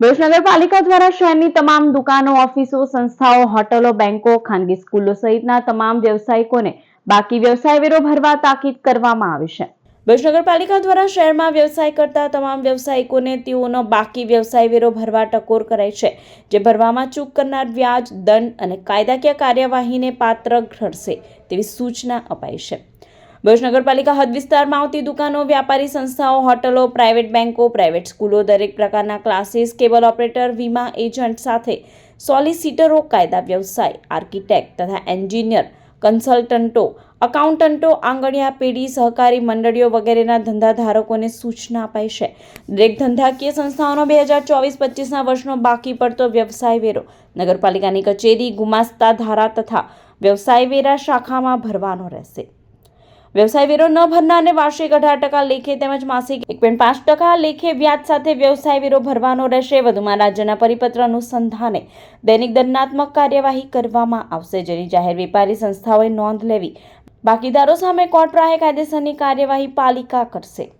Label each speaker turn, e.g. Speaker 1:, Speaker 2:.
Speaker 1: ભરૂચ નગરપાલિકા દ્વારા શહેરની તમામ દુકાનો, ઓફિસો, સંસ્થાઓ, હોટલો, બેંકો, ખાનગી સ્કૂલો સહિતના તમામ વ્યવસાયિકોને બાકી વ્યવસાય વેરો ભરવા તાકીદ કરવામાં આવી છે. ભરૂચ નગરપાલિકા દ્વારા શહેરમાં વ્યવસાય કરતા તમામ વ્યવસાયિકોને તેઓનો બાકી વ્યવસાય વેરો ભરવા ટકોર કરાઈ છે, જે ભરવામાં ચૂક કરનાર વ્યાજ, દંડ અને કાયદાકીય કાર્યવાહીને પાત્ર ઠરશે તેવી સૂચના અપાઈ છે. ભરૂચ નગરપાલિકા હદ વિસ્તારમાં આવતી દુકાનો, વ્યાપારી સંસ્થાઓ, હોટલો, પ્રાઇવેટ બેન્કો પ્રાઇવેટ સ્કૂલો, દરેક પ્રકારના ક્લાસીસ, કેબલ ઓપરેટર, વીમા એજન્ટ સાથે સોલિસિટરો, કાયદા વ્યવસાય, આર્કિટેક્ટ તથા એન્જિનિયર, કન્સલ્ટન્ટો, અકાઉન્ટન્ટો, આંગણિયા પેઢી, સહકારી મંડળીઓ વગેરેના ધંધાધારકોને સૂચના અપાઈ છે. દરેક ધંધાકીય સંસ્થાઓનો બે હજાર ચોવીસ પચીસના વર્ષનો બાકી પડતો વ્યવસાય વેરો નગરપાલિકાની કચેરી, ગુમાસ્તા ધારા તથા વ્યવસાય વેરા શાખામાં ભરવાનો રહેશે. વ્યવસાય વેરો ન ભરનારને વાર્ષિક અઢાર ટકા લેખે તેમજ માસિક એક પોઈન્ટ પાંચ ટકા લેખે વ્યાજ સાથે વ્યવસાય વેરો ભરવાનો રહેશે. વધુમાં રાજ્યના પરિપત્ર અનુસંધાને દૈનિક દંડાત્મક કાર્યવાહી કરવામાં આવશે. જેની જાહેર વેપારી સંસ્થાઓએ નોંધ લેવી. બાકીદારો સામે કોર્ટ રાહે કાયદેસરની કાર્યવાહી પાલિકા કરશે.